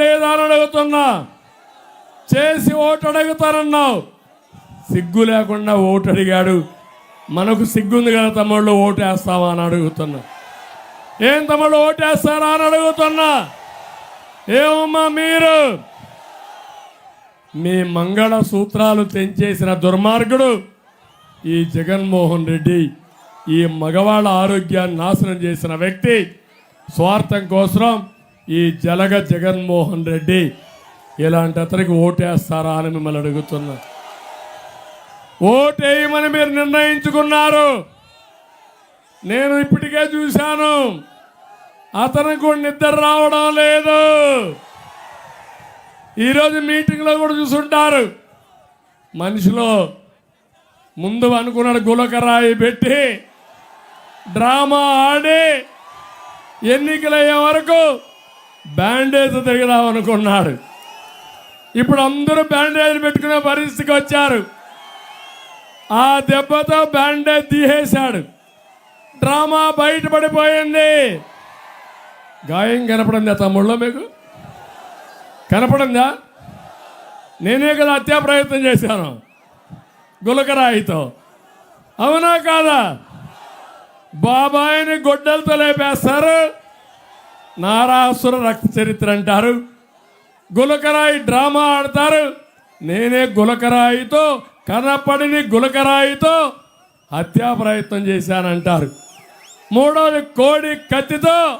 లేదా అని అడుగుతున్నా. చేసి ఓటు అడుగుతానన్నావు. సిగ్గు లేకుండా ఓటు అడిగాడు. మనకు సిగ్గుంది కదా తమ్ముళ్ళు ఓటు వేస్తావా అని అడుగుతున్నా. ఏం తమ్ముళ్ళు ఓటు వేస్తారా అని అడుగుతున్నా. ఏమమ్మా మీరు? మీ మంగళ సూత్రాలు తెంచేసిన దుర్మార్గుడు ఈ జగన్మోహన్ రెడ్డి ఈ మగవాళ్ళ ఆరోగ్యాన్ని నాశనం చేసిన వ్యక్తి. స్వార్థం కోసం ఈ జలగ జగన్మోహన్ రెడ్డి ఇలాంటి అతనికి ఓటేస్తారా అని మిమ్మల్ని అడుగుతున్నా. ఓటేయమని మీరు నిర్ణయించుకున్నారు. నేను ఇప్పటికే చూశాను. అతనికి కూడా నిద్ర రావడం లేదు. ఈరోజు మీటింగ్లో కూడా చూసుంటారు. మనిషిలో ముందు అనుకున్నాడు గులకరాయి పెట్టి డ్రామా ఆడి ఎన్నికలయ్యే వరకు బ్యాండేజ్ తిరగదాం అనుకున్నాడు ఇప్పుడు అందరూ బ్యాండేజ్ పెట్టుకునే పరిస్థితికి వచ్చారు. ఆ దెబ్బతో బ్యాండేజ్ తీసేశాడు. డ్రామా బయటపడిపోయింది. గాయం కనపడిందా తమ్ముళ్ళో మీకు? కనపడిందా? నేనే కదా హత్యా ప్రయత్నం చేశాను. గులకరాయితో. అవునా కాదా? బాబాయిని గొడ్డలతో లేపేస్తారు. నారాసుర రక్త చరిత్ర అంటారు. గులకరాయి డ్రామా ఆడతారు. నేనే గులకరాయితో కనపడిని గులకరాయితో హత్యా ప్రయత్నం చేశానంటారు. మూడోది కోడి కత్తితో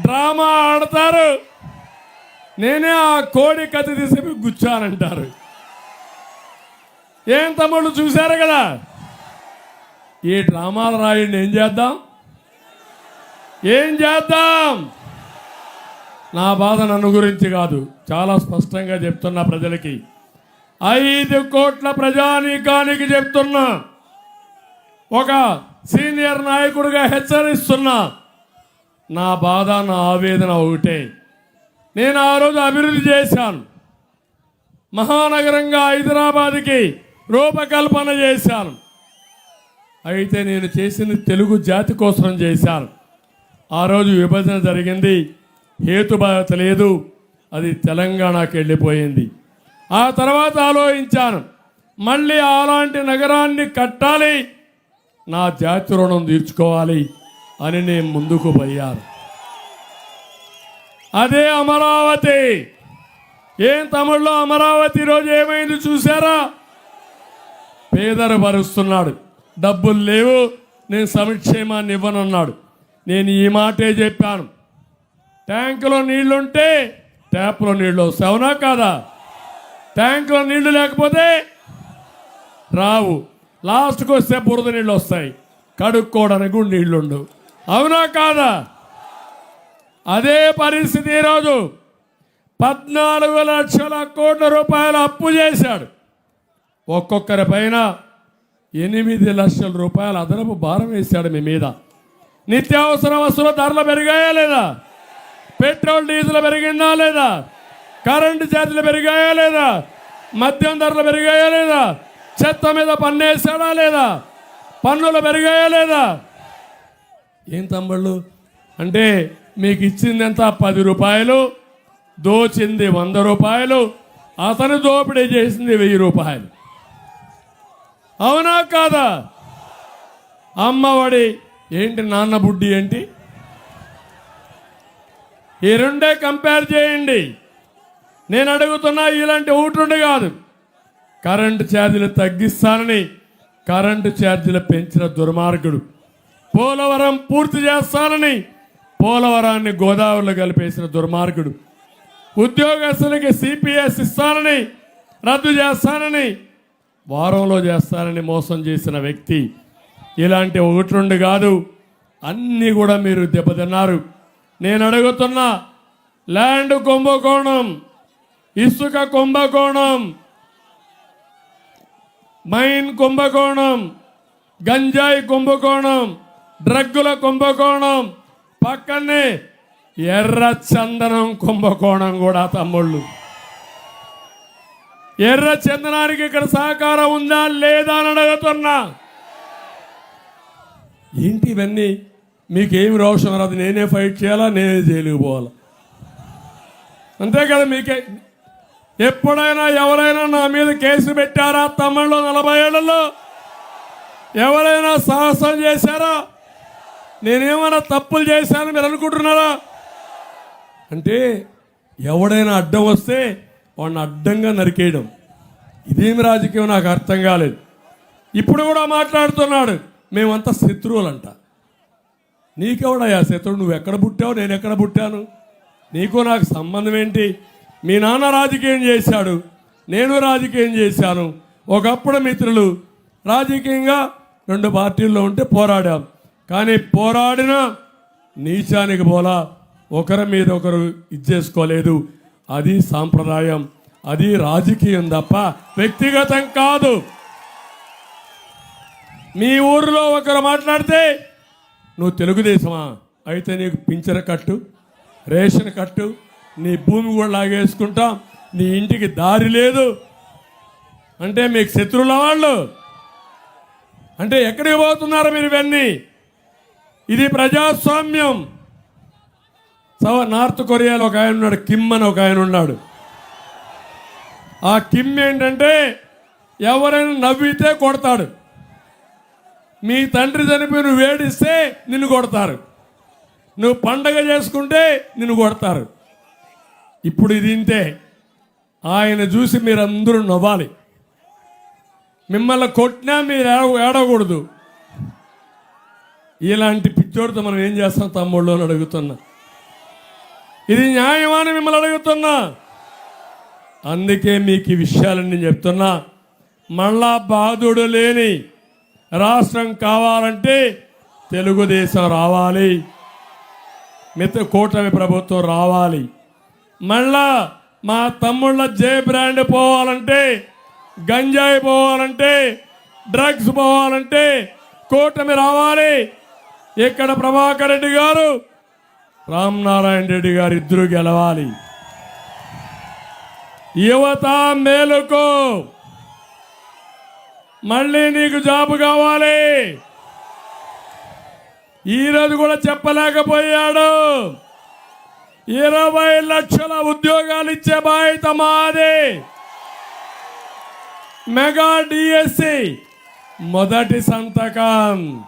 డ్రామా ఆడతారు. నేనే ఆ కోడి కత్తి తీసి గుచ్చానంటారు. ఏం తమ్ముళ్ళు చూశారు కదా? ఈ డ్రామాలు రాయండి ఏం చేద్దాం? ఏం చేద్దాం? నా బాధ నన్ను గురించి కాదు చాలా స్పష్టంగా చెప్తున్నా ప్రజలకి. ఐదు కోట్ల ప్రజానీకానికి చెప్తున్నా. ఒక సీనియర్ నాయకుడిగా హెచ్చరిస్తున్నా. నా బాధ నా ఆవేదన ఒకటే. నేను ఆ రోజు అభివృద్ధి చేశాను. మహానగరంగా హైదరాబాద్కి రూపకల్పన చేశాను. అయితే నేను చేసిన తెలుగు జాతి కోసం చేశాను. ఆ రోజు విభజన జరిగింది. హేతుబాధ లేదు. అది తెలంగాణకి వెళ్ళిపోయింది. ఆ తర్వాత ఆలోచించాను. మళ్ళీ అలాంటి నగరాన్ని కట్టాలి. నా జాతి రుణం తీర్చుకోవాలి అని నేను ముందుకు పోయాను. అదే అమరావతి. ఏం తమిళ్ళో అమరావతి రోజు ఏమైంది చూసారా పేదరు భరుస్తున్నాడు. డబ్బులు లేవు. నేను సంక్షేమాన్ని ఇవ్వనన్నాడు. నేను ఈ మాటే చెప్పాను. ట్యాంకులో నీళ్ళుంటే ట్యాప్లో నీళ్ళు వస్తాయి. అవునా కాదా? ట్యాంకులో నీళ్ళు లేకపోతే రావు. లాస్ట్కి వస్తే బురద నీళ్ళు వస్తాయి. కడుక్కోవడానికి కూడా నీళ్ళుండవు అవునా కాదా? అదే పరిస్థితి ఈరోజు. పద్నాలుగు లక్షల కోట్ల రూపాయలు అప్పు చేశాడు. ఒక్కొక్కరి పైన ఎనిమిది లక్షల రూపాయల అదనపు భారం వేశాడు మీ మీద. నిత్యావసర వస్తువుల ధరలు పెరిగాయా లేదా? పెట్రోల్ డీజిల్ పెరిగిందా లేదా? కరెంటు ఛార్జీలు పెరిగాయా లేదా? మద్యం ధరలు పెరిగాయా లేదా? చెత్త మీద పన్ను వేసాడా లేదా? పన్నులు పెరిగాయా లేదా? ఏం తమ్ముళ్ళు? అంటే మీకు ఇచ్చింది ఎంత పది రూపాయలు దోచింది వంద రూపాయలు అతను దోపిడీ చేసింది వెయ్యి రూపాయలు. అవునా కాదా? అమ్మఒడి ఏంటి నాన్న బుడ్డి ఏంటి? ఈ రెండే కంపేర్ చేయండి. నేను అడుగుతున్నా ఇలాంటి ఒకటి కాదు. కరెంటు ఛార్జీలు తగ్గిస్తానని కరెంటు ఛార్జీలు పెంచిన దుర్మార్గుడు పోలవరం పూర్తి చేస్తానని పోలవరాన్ని గోదావరిలో కలిపేసిన దుర్మార్గుడు ఉద్యోగస్తులకి సిపిఎస్ ఇస్తానని రద్దు చేస్తానని వారంలో చేస్తానని మోసం చేసిన వ్యక్తి ఇలాంటి ఒకటి రెండు కాదు. అన్నీ కూడా మీరు దెబ్బతిన్నారు. నేను అడుగుతున్నా ల్యాండ్ కుంభకోణం ఇసుక కుంభకోణం మైన్ కుంభకోణం గంజాయి కుంభకోణం డ్రగ్గుల కుంభకోణం పక్కనే ఎర్ర చందనం కుంభకోణం కూడా తమ్ముళ్ళు. ఎర్ర చందనానికి ఇక్కడ సహకారం ఉందా లేదా అని అడుగుతున్నా. ఏంటి ఇవన్నీ మీకేమి రోషం రాదు. నేనే ఫైట్ చేయాలా? నేనే జైలుకి పోవాలా? అంతే కదా మీకే. ఎప్పుడైనా ఎవరైనా నా మీద కేసు పెట్టారా? తమిళలో నలభై ఏళ్ళలో. ఎవరైనా సాహసం చేశారా? నేనేమైనా తప్పులు చేశాను మీరు అనుకుంటున్నారా? అంటే ఎవడైనా అడ్డం వస్తే వాడిని అడ్డంగా నరికేయడం. ఇదేమి రాజకీయం నాకు అర్థం కాలేదు. ఇప్పుడు కూడా మాట్లాడుతున్నాడు. మేమంతా శత్రువులంట. నీకెవడయ్యా శత్రువు? నువ్వు ఎక్కడ పుట్టావు? నేను ఎక్కడ పుట్టాను? నీకు నాకు సంబంధం ఏంటి? మీ నాన్న రాజకీయం చేశాడు. నేను రాజకీయం చేశాను. ఒకప్పుడు మిత్రులు రాజకీయంగా రెండు పార్టీల్లో ఉంటే పోరాడాం. కానీ పోరాడిన నీచానికి పోలా ఒకరి మీద ఒకరు ఇచ్చేసుకోలేదు. అది సాంప్రదాయం. అది రాజకీయం తప్ప వ్యక్తిగతం కాదు. మీ ఊరిలో ఒకరు మాట్లాడితే నువ్వు తెలుగుదేశమా? అయితే నీకు పింఛన కట్టు రేషన్ కట్టు నీ భూమి కూడా లాగేసుకుంటాం నీ ఇంటికి దారి లేదు. అంటే మీకు శత్రువుల వాళ్ళు. అంటే ఎక్కడికి పోతున్నారు మీరు ఇవన్నీ? ఇది ప్రజాస్వామ్యం. సవ నార్త్ కొరియాలో ఒక ఆయన ఉన్నాడు కిమ్ అని ఒక ఆయన ఉన్నాడు. ఆ కిమ్ ఏంటంటే ఎవరైనా నవ్వితే కొడతాడు. మీ తండ్రి చనిపోయి నువ్వు వేడిస్తే నిన్ను కొడతారు. నువ్వు పండగ చేసుకుంటే నిన్ను కొడతారు. ఇప్పుడు ఇది ఇంతే. ఆయన చూసి మీరందరూ నవ్వాలి. మిమ్మల్ని కొట్టినా మీరు ఏడవ ఏడవకూడదు ఇలాంటి పిచ్చోడితో మనం ఏం చేస్తాం తమ్ముళ్ళు అని అడుగుతున్నా. ఇది న్యాయమని మిమ్మల్ని అడుగుతున్నా. అందుకే మీకు ఈ విషయాలన్నీ చెప్తున్నా. మళ్ళా బాధుడు లేని రాష్ట్రం కావాలంటే తెలుగుదేశం రావాలి. మిత్ర కూటమి ప్రభుత్వం రావాలి. మళ్ళా మా తమ్ముళ్ళ జే బ్రాండ్ పోవాలంటే గంజాయి పోవాలంటే డ్రగ్స్ పోవాలంటే కూటమి రావాలి. ఇక్కడ ప్రభాకర్ రెడ్డి గారు రామనారాయణ రెడ్డి గారు ఇద్దరు గెలవాలి. యువత మేలుకో. మళ్ళీ నీకు జాబ్ కావాలి. ఈరోజు కూడా చెప్పలేకపోయాడు. ఇరవై లక్షల ఉద్యోగాలు ఇచ్చే బాధ్యత మాది. మెగా డిఎస్సి మొదటి సంతకం.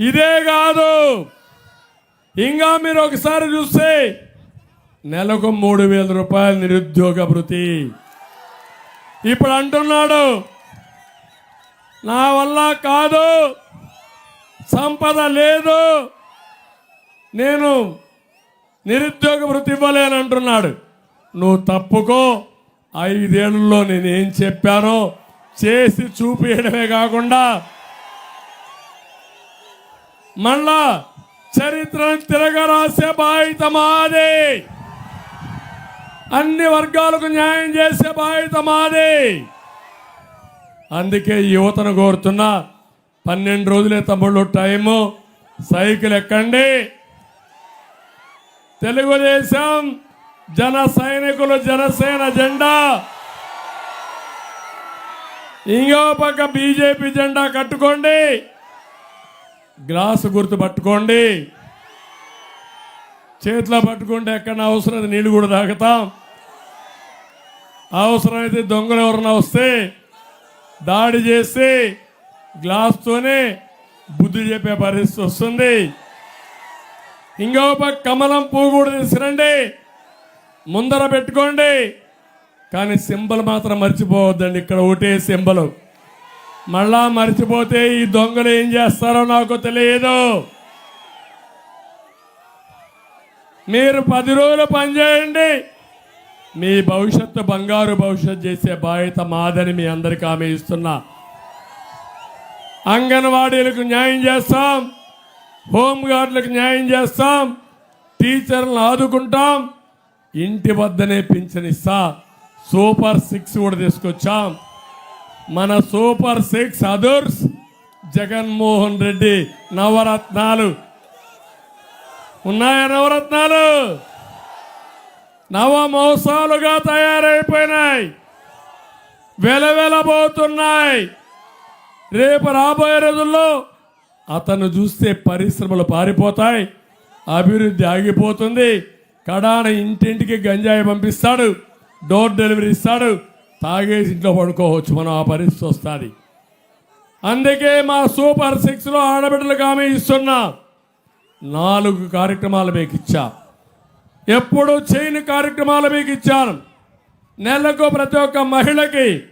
ఇదే కాదు. ఇంకా మీరు ఒకసారి చూస్తే నెలకు మూడు వేల రూపాయలు నిరుద్యోగ భృతి ఇప్పుడు అంటున్నాడు నా వల్ల కాదు. సంపద లేదు. నేను నిరుద్యోగ వృత్తి ఇవ్వలేనంటున్నాడు నువ్వు తప్పుకో. ఐదేళ్ళలో నేనేం చెప్పానో చేసి చూపించడమే కాకుండా మళ్ళా చరిత్రను తిరగరాసే బాధ్యత మాది. అన్ని వర్గాలకు న్యాయం చేసే బాధ్యత మాది. అందుకే యువతను కోరుతున్నా పన్నెండు రోజులే తమ్ముళ్ళు టైము. సైకిల్ ఎక్కండి. తెలుగుదేశం జన సైనికులు జనసేన జెండా. ఇంకో పక్క బీజేపీ జెండా కట్టుకోండి. గ్లాసు గుర్తు పట్టుకోండి. చేతిలో పట్టుకుంటే ఎక్కడ అవసరం నీళ్ళు కూడా తాగుతాం. అవసరమైతే దొంగలు ఎవరన్నా వస్తే దాడి చేస్తే గ్లాస్తోనే బుద్ధి చెప్పే పరిస్థితి వస్తుంది. ఇంకో పక్క కమలం పువ్వు కూడా తీసుకురండి. ముందర పెట్టుకోండి. కానీ సింబల్ మాత్రం మర్చిపోవద్దండి. ఇక్కడ ఒకటే సింబల్. మళ్ళా మర్చిపోతే ఈ దొంగలు ఏం చేస్తారో నాకు తెలియదు. మీరు పది రోజులు పనిచేయండి. మీ భవిష్యత్తు బంగారు భవిష్యత్తు చేసే బాధ్యత మాదని మీ అందరికీ ఆమె ఇస్తున్నా. అంగన్వాడీలకు న్యాయం చేస్తాం. హోంగార్డులకు న్యాయం చేస్తాం. టీచర్లను ఆదుకుంటాం. ఇంటి వద్దనే పింఛనిస్తా సూపర్ సిక్స్ కూడా తీసుకొచ్చాం. మన super six others Jaganmohan Reddy Navaratnalu. ఉన్నాయా నవరత్నాలు? నవ మోసాలుగా తయారైపోయినాయి. వెలవెలబోతున్నాయి. రేపు రాబోయే రోజుల్లో అతను చూస్తే పరిశ్రమలు పారిపోతాయి. అభివృద్ధి ఆగిపోతుంది. కడాన ఇంటింటికి గంజాయి పంపిస్తాడు. డోర్ డెలివరీ ఇస్తాడు. తాగేసి ఇంట్లో పడుకోవచ్చు. మనం ఆ పరిస్థితి వస్తుంది. అందుకే మా సూపర్ సిక్స్లో ఆడబిడ్డలకు ఆమె ఇస్తున్నా. నాలుగు కార్యక్రమాలు మీకు ఇచ్చా. ఎప్పుడు చేయని కార్యక్రమాలు మీకు ఇచ్చాను. నెలకు ప్రతి ఒక్క మహిళకి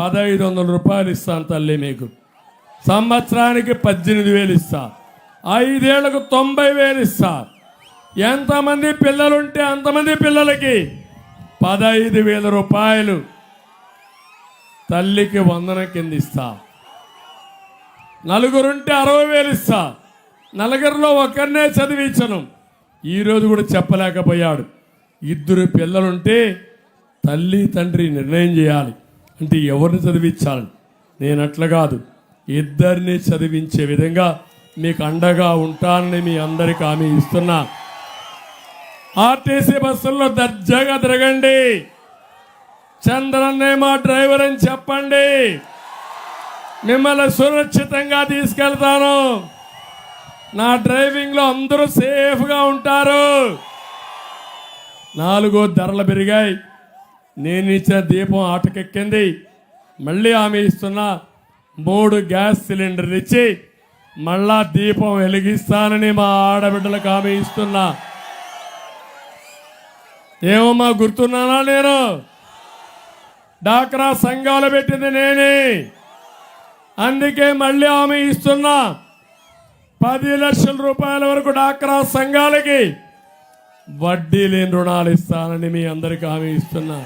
పదహైదు వందల రూపాయలు ఇస్తాను తల్లి మీకు. సంవత్సరానికి పద్దెనిమిది వేలు ఇస్తా. ఐదేళ్ళకు తొంభై వేలు ఇస్తా. ఎంతమంది పిల్లలుంటే అంతమంది పిల్లలకి పదహైదు వేల రూపాయలు తల్లికి వందన కింద ఇస్తా. నలుగురుంటే అరవై వేలు ఇస్తా. నలుగురిలో ఒకరినే చదివించను. ఈరోజు కూడా చెప్పలేకపోయాడు. ఇద్దరు పిల్లలుంటే తల్లి తండ్రి నిర్ణయం చేయాలి. అంటే ఎవరిని చదివించాలి నేను అట్లా కాదు. ఇద్దరిని చదివించే విధంగా మీకు అండగా ఉంటానని మీ అందరికి హామీ ఇస్తున్నా. ఆర్టీసీ బస్సుల్లో దర్జాగా తిరగండి. చంద్రన్నే మా డ్రైవర్ అని చెప్పండి. మిమ్మల్ని సురక్షితంగా తీసుకెళ్తాను. నా డ్రైవింగ్లో అందరూ సేఫ్గా ఉంటారు. నాలుగో ధరలు పెరిగాయి. నేను ఇచ్చిన దీపం ఆటకెక్కింది. మళ్ళీ ఆమె ఇస్తున్న మూడు గ్యాస్ సిలిండర్లు ఇచ్చి మళ్ళా దీపం వెలిగిస్తానని మా ఆడబిడ్డలకు ఆమె ఇస్తున్నా. ఏమమ్మా గుర్తున్నానా నేను? డాక్రా సంఘాలు పెట్టింది నేనే. అందుకే మళ్ళీ ఆమె ఇస్తున్నా పది లక్షల రూపాయల వరకు డాక్రా సంఘాలకి వడ్డీ లేని రుణాలు ఇస్తానని మీ అందరికి హామీ ఇస్తున్నా.